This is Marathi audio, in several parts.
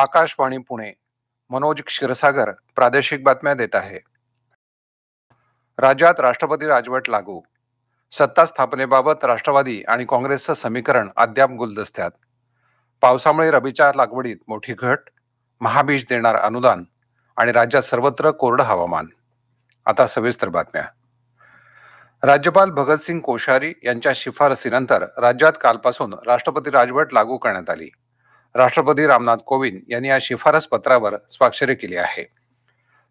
आकाशवाणी पुणे. मनोज क्षीरसागर प्रादेशिक बातम्या देत आहे. राज्यात राष्ट्रपती राजवट लागू. सत्ता स्थापनेबाबत राष्ट्रवादी आणि काँग्रेसचं समीकरण अद्याप गुलदस्त्यात. पावसामुळे रबीच्या लागवडीत मोठी घट महाबीज देणार अनुदान आणि राज्यात सर्वत्र कोरडं हवामान. आता सविस्तर बातम्या. राज्यपाल भगतसिंग कोश्यारी यांच्या शिफारसीनंतर राज्यात कालपासून राष्ट्रपती राजवट लागू करण्यात आली. राष्ट्रपती रामनाथ कोविंद यांनी या शिफारस पत्रावर स्वाक्षरी केली आहे.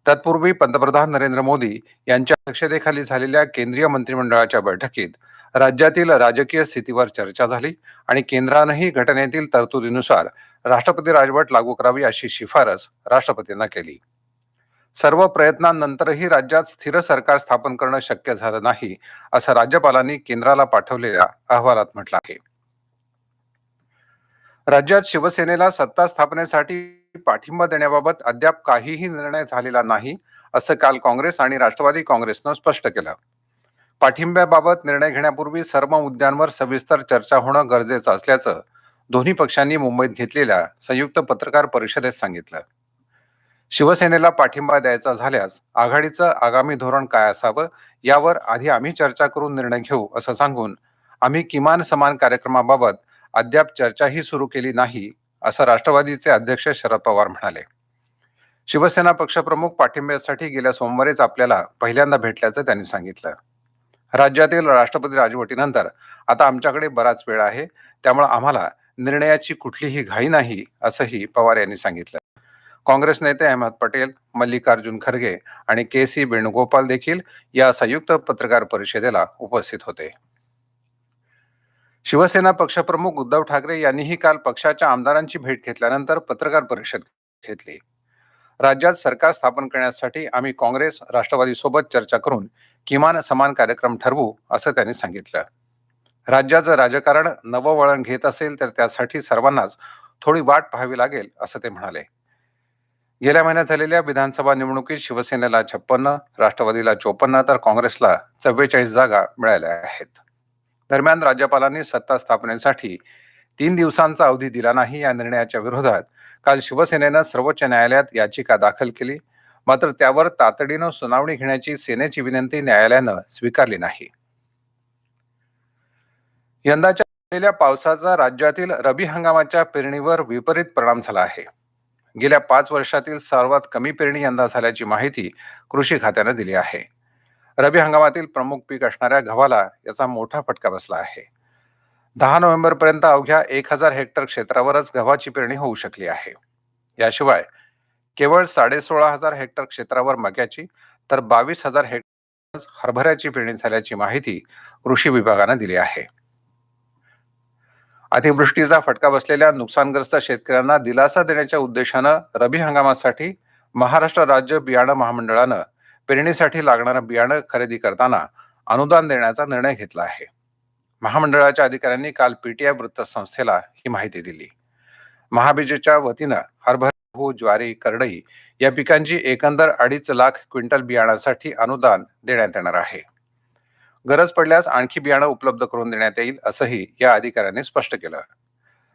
तत्पूर्वी पंतप्रधान नरेंद्र मोदी यांच्या अध्यक्षतेखाली झालेल्या केंद्रीय मंत्रिमंडळाच्या बैठकीत राज्यातील राजकीय स्थितीवर चर्चा झाली आणि केंद्रानंही घटनेतील तरतुदीनुसार राष्ट्रपती राजवट लागू करावी अशी शिफारस राष्ट्रपतींना केली. सर्व प्रयत्नांनंतरही राज्यात स्थिर सरकार स्थापन करणं शक्य झालं नाही असं राज्यपालांनी केंद्राला पाठवलेल्या अहवालात म्हटलं आहे. राज्यात शिवसेनेला सत्ता स्थापनेसाठी पाठिंबा देण्याबाबत अद्याप काहीही निर्णय झालेला नाही असं काल काँग्रेस आणि राष्ट्रवादी काँग्रेसनं स्पष्ट केलं. पाठिंब्याबाबत निर्णय घेण्यापूर्वी सर्व मुद्द्यांवर सविस्तर चर्चा होणं गरजेचं असल्याचं दोन्ही पक्षांनी मुंबईत घेतलेल्या संयुक्त पत्रकार परिषदेत सांगितलं. शिवसेनेला पाठिंबा द्यायचा झाल्यास आघाडीचं आगामी धोरण काय असावं यावर आधी आम्ही चर्चा करून निर्णय घेऊ असं सांगून आम्ही किमान समान कार्यक्रमाबाबत अद्याप चर्चाही सुरू केली नाही असं राष्ट्रवादीचे अध्यक्ष शरद पवार म्हणाले. शिवसेना पक्षप्रमुख पाठिंब्यासाठी गेल्या सोमवारीच आपल्याला पहिल्यांदा भेटल्याचं त्यांनी सांगितलं. राज्यातील राष्ट्रपती राजवटीनंतर आता आमच्याकडे बराच वेळ आहे त्यामुळे आम्हाला निर्णयाची कुठलीही घाई नाही असंही पवार यांनी सांगितलं. काँग्रेस नेते अहमद पटेल मल्लिकार्जुन खरगे आणि के सी वेणुगोपाल देखील या संयुक्त पत्रकार परिषदेला उपस्थित होते. शिवसेना पक्षप्रमुख उद्धव ठाकरे यांनीही काल पक्षाच्या आमदारांची भेट घेतल्यानंतर पत्रकार परिषद घेतली. राज्यात सरकार स्थापन करण्यासाठी आम्ही काँग्रेस राष्ट्रवादीसोबत चर्चा करून किमान समान कार्यक्रम ठरवू असं त्यांनी सांगितलं. राज्याचं राजकारण नवं वळण घेत असेल तर त्यासाठी सर्वांनाच थोडी वाट पाहावी लागेल असं ते म्हणाले. गेल्या महिन्यात झालेल्या विधानसभा निवडणुकीत शिवसेनेला छप्पन्न राष्ट्रवादीला चोपन्न तर काँग्रेसला चव्वेचाळीस जागा मिळाल्या आहेत. दरम्यान राज्यपालांनी सत्ता स्थापनेसाठी तीन दिवसांचा अवधी दिला नाही या निर्णयाच्या विरोधात. काल शिवसेनेनं सर्वोच्च न्यायालयात याचिका दाखल केली. मात्र त्यावर तातडीनं सुनावणी घेण्याची सेनेची विनंती न्यायालयानं स्वीकारली नाही. यंदाच्या झालेल्या पावसाचा राज्यातील रबी हंगामाच्या पेरणीवर विपरीत परिणाम झाला आहे. गेल्या पाच वर्षातील सर्वात कमी पेरणी यंदा झाल्याची माहिती कृषी खात्यानं दिली आहे. रबी हंगामातील प्रमुख पीक असणाऱ्या गव्हाला याचा मोठा फटका बसला आहे. दहा नोव्हेंबरपर्यंत अवघ्या एक हजार हेक्टर क्षेत्रावरच गव्हाची पेरणी होऊ शकली आहे. याशिवाय केवळ साडेसोळा हजार हेक्टर क्षेत्रावर मक्याची तर बावीस हजार हेक्टर हरभऱ्याची पेरणी झाल्याची माहिती कृषी विभागानं दिली आहे. अतिवृष्टीचा फटका बसलेल्या नुकसानग्रस्त शेतकऱ्यांना दिलासा देण्याच्या उद्देशानं रबी हंगामासाठी महाराष्ट्र राज्य बियाणं महामंडळानं पेरणीसाठी लागणारं बियाणं खरेदी करताना अनुदान देण्याचा निर्णय घेतला आहे. महामंडळाच्या अधिकाऱ्यांनी काल पीटीआय वृत्तसंस्थेला ही माहिती दिली. महाबीजेच्या वतीनं हरभरा गहू ज्वारी करडई या पिकांची एकंदर अडीच लाख क्विंटल बियाणासाठी अनुदान देण्यात येणार आहे. गरज पडल्यास आणखी बियाणं उपलब्ध करून देण्यात येईल असंही या अधिकाऱ्यांनी स्पष्ट केलं.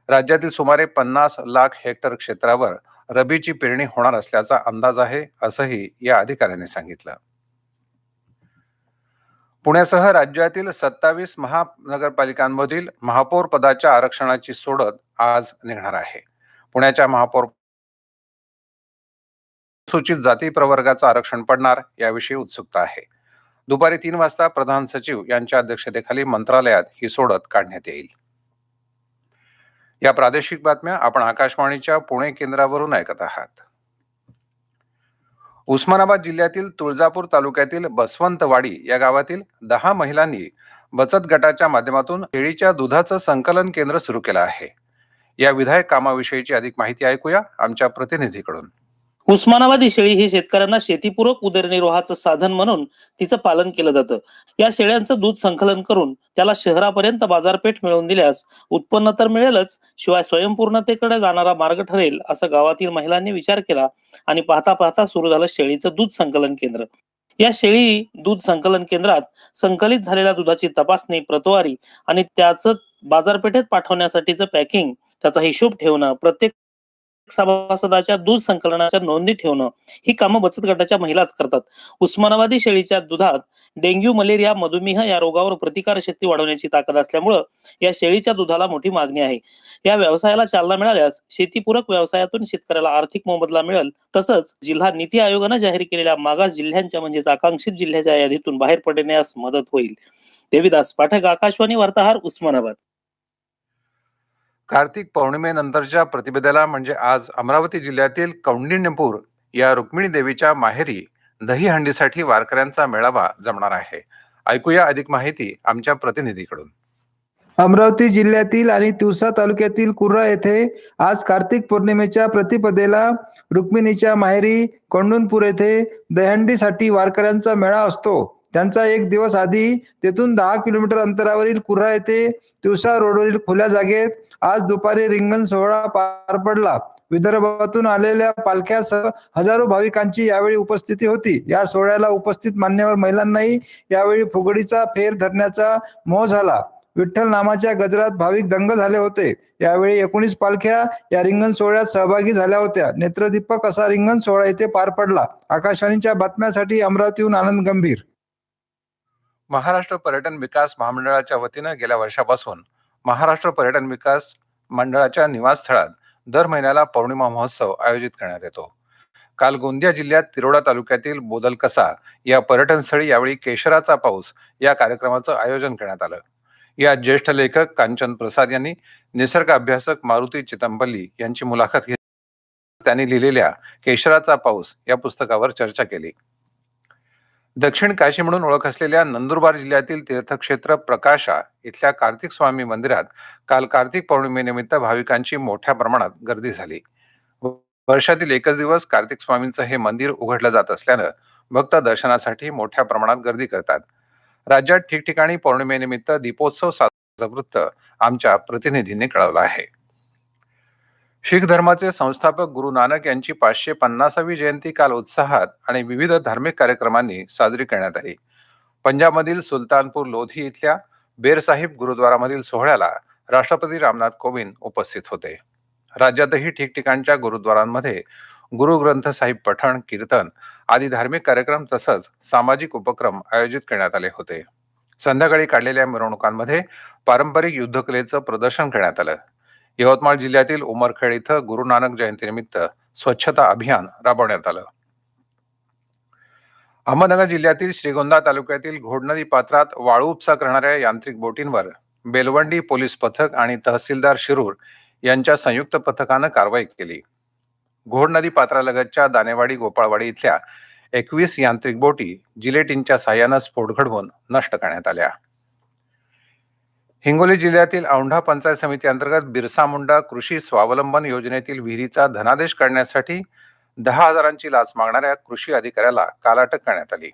राज्यातील सुमारे पन्नास लाख हेक्टर क्षेत्रावर रबीची पेरणी होणार असल्याचा अंदाज आहे असंही या अधिकाऱ्यांनी सांगितलं. पुण्यासह राज्यातील सत्तावीस महानगरपालिकांमधील महापौर पदाच्या आरक्षणाची सोडत आज निघणार आहे. पुण्याच्या महापौर सूचित जाती प्रवर्गाचं आरक्षण पडणार याविषयी उत्सुकता आहे. दुपारी तीन वाजता प्रधान सचिव यांच्या अध्यक्षतेखाली मंत्रालयात ही सोडत काढण्यात येईल. या प्रादेशिक बातम्या आपण आकाशवाणीच्या पुणे केंद्रावरून ऐकत आहात. उस्मानाबाद जिल्ह्यातील तुळजापूर तालुक्यातील बसवंतवाडी या गावातील दहा महिलांनी बचत गटाच्या माध्यमातून केळीच्या दुधाचं संकलन केंद्र सुरू केलं आहे. या विधायक कामाविषयीची अधिक माहिती ऐकूया आमच्या प्रतिनिधीकडून. उस्मानाबादी शेळी ही शेतकऱ्यांना शेतीपूरक उदरनिर्वाहाचं साधन म्हणून तिचं पालन केलं जातं. या शेळ्यांचं दूध संकलन करून त्याला शहरापर्यंत बाजारपेठ मिळवून दिल्यास उत्पन्न तर मिळेलच शिवाय स्वयंपूर्णतेकडे जाणारा मार्ग ठरेल असं गावातील महिलांनी विचार केला आणि पाहता पाहता सुरू झालं शेळीचं दूध संकलन केंद्र. या शेळी दूध संकलन केंद्रात संकलित झालेल्या दुधाची तपासणी प्रतवारी आणि त्याचं बाजारपेठेत पाठवण्यासाठीचं पॅकिंग त्याचा हिशोब ठेवणं प्रत्येक सभासदाच्या दूध संकलनाच्या नोंदी ठेवणं ही कामं बचत गटाच्या महिलाच करतात. उस्मानाबादी शेळीच्या दुधात डेंग्यू मलेरिया मधुमेह या रोगावर प्रतिकार शक्ती वाढवण्याची ताकद असल्यामुळं या शेळीच्या दुधाला मोठी मागणी आहे. या व्यवसायाला चालना मिळाल्यास शेतीपूरक व्यवसायातून शेतकऱ्याला आर्थिक मोबदला मिळेल. तसंच जिल्हा नीती आयोगानं जाहीर केलेल्या मागास जिल्ह्यांच्या म्हणजेच आकांक्षित जिल्ह्याच्या यादीतून बाहेर पडण्यास मदत होईल. देवीदास पाठक आकाशवाणी वार्ताहर उस्मानाबाद. कार्तिक पौर्णिमेनंतरच्या प्रतिपदेला म्हणजे आज अमरावती जिल्ह्यातील कौंडिण्यपूर या रुक्मिणी देवीच्या माहेरी दहीहंडीसाठी वारकऱ्यांचा मेळावा जमणार आहे. ऐकूया अधिक माहिती आमच्या प्रतिनिधीकडून. अमरावती जिल्ह्यातील आणि तिवसा तालुक्यातील कुर्रा येथे आज कार्तिक पौर्णिमेच्या प्रतिपदेला रुक्मिणीच्या माहेरी कोंडूनपूर येथे दहंडीसाठी वारकऱ्यांचा मेळा असतो. त्यांचा एक दिवस आधी तेथून दहा किलोमीटर अंतरावरील कुर्रा येथे तिवसा रोडवरील खुल्या जागेत आज दुपारी रिंगण सोहळा पार पडला. विदर्भातून आलेल्या पालख्यासह हजारो भाविकांची यावेळी उपस्थिती होती. या सोहळ्याला उपस्थित मान्यवर महिलांनाही यावेळी फुगडीचा फेर धरण्याचा मोह झाला. विठ्ठल नामाच्या गजरात भाविक दंग झाले होते. यावेळी एकोणीस पालख्या या रिंगण सोहळ्यात सहभागी झाल्या होत्या. नेत्रदीपक असा रिंगण सोहळा येथे पार पडला. आकाशवाणीच्या बातम्यासाठी अमरावतीहून आनंद गंभीर. महाराष्ट्र पर्यटन विकास महामंडळाच्या वतीनं गेल्या वर्षापासून महाराष्ट्र पर्यटन विकास मंडळाच्या निवासस्थळात दर महिन्याला पौर्णिमा महोत्सव आयोजित करण्यात येतो. काल गोंदिया जिल्ह्यात तिरोडा तालुक्यातील बोदलकसा या पर्यटनस्थळी यावेळी केशराचा पाऊस या कार्यक्रमाचं आयोजन करण्यात आलं. यात ज्येष्ठ लेखक कांचन प्रसाद यांनी निसर्ग अभ्यासक मारुती चितंबल्ली यांची मुलाखत घेतली त्यांनी लिहिलेल्या केशराचा पाऊस या पुस्तकावर चर्चा केली. दक्षिण काशी म्हणून ओळख असलेल्या नंदुरबार जिल्ह्यातील तीर्थक्षेत्र प्रकाशा इथल्या कार्तिक स्वामी मंदिरात काल कार्तिक पौर्णिमेनिमित्त भाविकांची मोठ्या प्रमाणात गर्दी झाली. वर्षातील एकच दिवस कार्तिक स्वामींचं हे मंदिर उघडलं जात असल्यानं भक्त दर्शनासाठी मोठ्या प्रमाणात गर्दी करतात. राज्यात ठिकठिकाणी पौर्णिमेनिमित्त दीपोत्सव साजरा वृत्त आमच्या प्रतिनिधींनी कळवलं आहे. शीख धर्माचे संस्थापक गुरु नानक यांची पाचशे पन्नासावी जयंती काल उत्साहात आणि विविध धार्मिक कार्यक्रमांनी साजरी करण्यात आली. पंजाबमधील सुलतानपूर लोधी इथल्या बेरसाहिब गुरुद्वारामधील सोहळ्याला राष्ट्रपती रामनाथ कोविंद उपस्थित होते. राज्यातही ठिकठिकाणच्या गुरुद्वारांमध्ये गुरु ग्रंथ साहिब पठण कीर्तन आदी धार्मिक कार्यक्रम तसंच सामाजिक उपक्रम आयोजित करण्यात आले होते. संध्याकाळी काढलेल्या मिरवणुकांमध्ये पारंपरिक युद्धकलेचं प्रदर्शन करण्यात आलं. यवतमाळ जिल्ह्यातील उमरखेड इथं गुरु नानक जयंतीनिमित्त स्वच्छता अभियान राबवण्यात आलं. अहमदनगर जिल्ह्यातील श्रीगोंदा तालुक्यातील घोडनदी पात्रात वाळू उपसा करणाऱ्या यांत्रिक बोटींवर बेलवंडी पोलीस पथक आणि तहसीलदार शिरूर यांच्या संयुक्त पथकानं कारवाई केली. घोड नदी पात्रालगतच्या दानेवाडी गोपाळवाडी इथल्या एकवीस यांत्रिक बोटी जिलेटिनच्या साह्यानं स्फोट घडवून नष्ट करण्यात आल्या. हिंगोली जिल्ह्यातील औंढा पंचायत समिती अंतर्गत बिरसा मुंडा कृषी स्वावलंबन योजनेतील विहिरीचा धनादेश काढण्यासाठी दहा हजारांची लाच मागणाऱ्या कृषी अधिकाऱ्याला काल अटक करण्यात आली.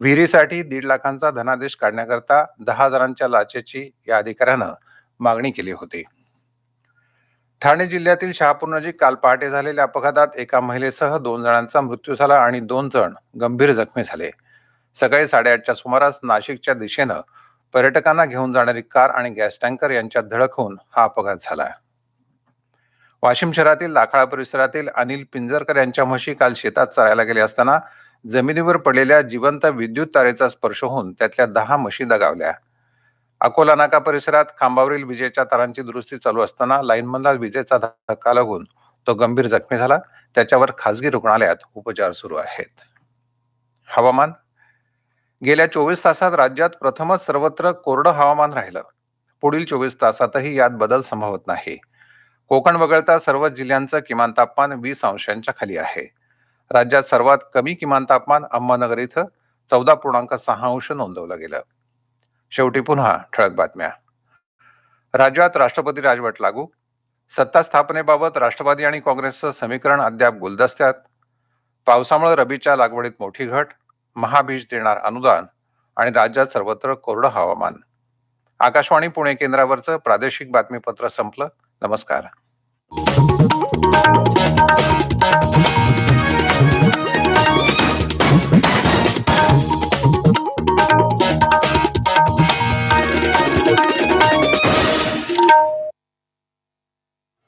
विहिरीसाठी दीड लाखांचा धनादेश काढण्याकरता दहा हजारांच्या लाचेची या अधिकाऱ्यानं मागणी केली होती. ठाणे जिल्ह्यातील शहापूर नजीक काल पहाटे झालेल्या अपघातात एका महिलेसह दोन जणांचा मृत्यू झाला आणि दोन जण गंभीर जखमी झाले. सकाळी साडेआठच्या सुमारास नाशिकच्या दिशेनं पर्यटकांना घेऊन जाणारी कार आणि गॅस टँकर यांच्यात धडक होऊन हा अपघात झाला वाशिम शहरातील लाखाळा परिसरातील अनिल पिंजरकर यांच्या म्हशी काल शेतात चरायला गेले असताना जमिनीवर पडलेल्या जिवंत विद्युत तारेचा स्पर्श होऊन त्यातल्या दहा म्हशी दगावल्या. अकोला नाका परिसरात खांबावरील विजेच्या तारांची दुरुस्ती चालू असताना लाईनमनला विजेचा धक्का लागून तो गंभीर जखमी झाला. त्याच्यावर खासगी रुग्णालयात उपचार सुरू आहेत. हवामान गेल्या चोवीस तासात राज्यात प्रथमच सर्वत्र कोरडं हवामान राहिलं. पुढील चोवीस तासातही यात बदल संभवत नाही. कोकण वगळता सर्व जिल्ह्यांचं किमान तापमान वीस अंशांच्या खाली आहे. राज्यात सर्वात कमी किमान तापमान अहमदनगर इथं चौदा पूर्णांक सहा अंश नोंदवलं गेलं. शेवटी पुन्हा ठळक बातम्या. राज्यात राष्ट्रपती राजवट लागू. सत्ता स्थापनेबाबत राष्ट्रवादी आणि काँग्रेसचं समीकरण अद्याप गुलदस्त्यात. पावसामुळे रबीच्या लागवडीत मोठी घट. महाबीज देणार अनुदान आणि राज्यात सर्वत्र कोरडं हवामान. आकाशवाणी पुणे केंद्रावरचं प्रादेशिक बातमीपत्र संपलं. नमस्कार.